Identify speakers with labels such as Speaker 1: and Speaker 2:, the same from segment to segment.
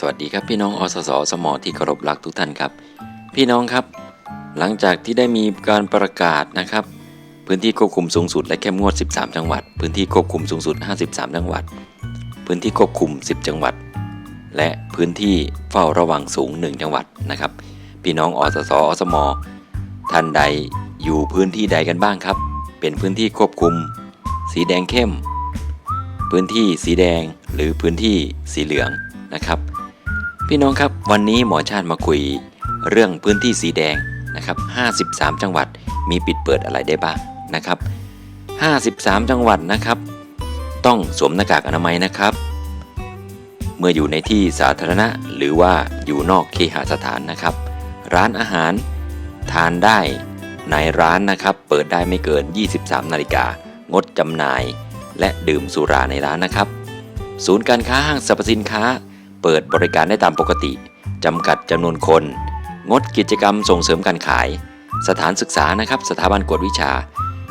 Speaker 1: สวัสดีครับพี่น้องอสสสมอที่เคารพรักทุกท่านครับ พี่น้องครับ หลังจากที่ได้มีการประกาศนะครับ พื้นที่ควบคุมสูงสุดและเข้มงวด 13 จังหวัด พื้นที่ควบคุมสูงสุด 53 จังหวัด พื้นที่ควบคุม 10 จังหวัด และพื้นที่เฝ้าระวังสูง 1 จังหวัดนะครับ พี่น้องอสสอสมท่านใดอยู่พื้นที่ใดกันบ้างครับ เป็นพื้นที่ควบคุม สีแดงเข้ม พื้นที่สีแดงหรือพื้นที่สีเหลืองนะครับ พี่น้องครับวันนี้หมอชาติมาคุยเรื่องพื้นที่สีแดงนะครับ 53 จังหวัดมีปิดเปิดอะไรได้บ้างนะครับ 53 จังหวัดนะครับ ต้องสวมหน้ากากอนามัยนะครับ เมื่ออยู่ในที่สาธารณะหรือว่าอยู่นอกเคหสถานนะครับ ร้านอาหารทานได้ในร้านนะครับ เปิดได้ไม่เกิน 23 นาฬิกางดจำหน่าย และดื่มสุราในร้านนะครับ ศูนย์การค้าห้างสรรพสินค้า เปิดบริการได้ตามปกติ จำกัดจำนวนคน งดกิจกรรมส่งเสริมการขาย สถานศึกษานะครับ สถาบันกวดวิชา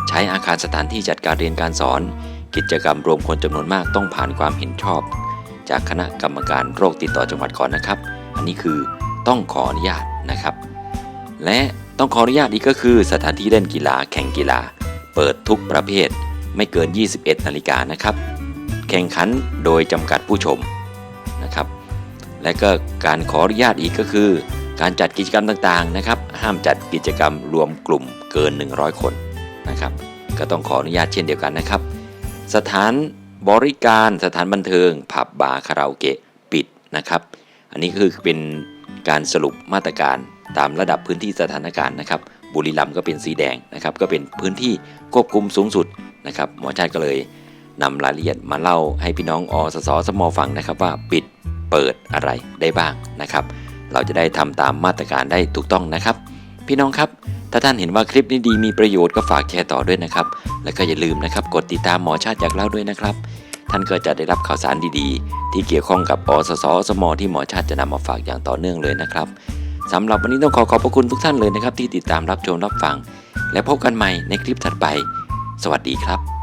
Speaker 1: ใช้อาคารสถานที่จัดการเรียนการสอน กิจกรรมรวมคนจำนวนมากต้องผ่านความเห็นชอบ จากคณะกรรมการโรคติดต่อจังหวัดก่อนนะครับ อันนี้คือต้องขออนุญาตนะครับ และต้องขออนุญาตอีกก็คือสถานที่เล่นกีฬาแข่งกีฬา เปิดทุกประเภท ไม่เกิน 21 นาฬิกานะครับ แข่งขันโดยจำกัดผู้ชมนะครับ และก็การขออนุญาตอีกก็คือ การจัดกิจกรรมต่างๆนะครับ ห้ามจัดกิจกรรมรวมกลุ่มเกิน 100 คนนะครับ ก็ต้องขออนุญาตเช่นเดียวกันนะครับ สถานบริการสถานบันเทิง ผับบาร์คาราโอเกะปิดนะครับ อันนี้คือเป็นการสรุปมาตรการตามระดับพื้นที่สถานการณ์นะครับ บุรีรัมย์ก็เป็นสีแดงนะครับ ก็เป็นพื้นที่ควบคุมสูงสุดนะครับ หมอชาติก็เลยนำรายละเอียดมาเล่าให้พี่น้องอสสสมอฟังนะครับว่าปิด เปิดอะไรได้บ้างนะครับ เราจะได้ทำตามมาตรการได้ถูกต้องนะครับ พี่น้องครับ ถ้าท่านเห็นว่าคลิปนี้ดีมีประโยชน์ก็ฝากแชร์ต่อด้วยนะครับ แล้วก็อย่าลืมนะครับกดติดตามหมอชาติอยากเล่าด้วยนะครับ ท่านก็จะได้รับข่าวสารดีๆ ที่เกี่ยวข้องกับอสสสมที่หมอชาติจะนำมาฝากอย่างต่อเนื่องเลยนะครับสำหรับวันนี้ต้องขอขอบพระคุณทุกท่านเลยนะครับ ที่ติดตามรับชมรับฟัง และพบกันใหม่ในคลิปถัดไป สวัสดีครับ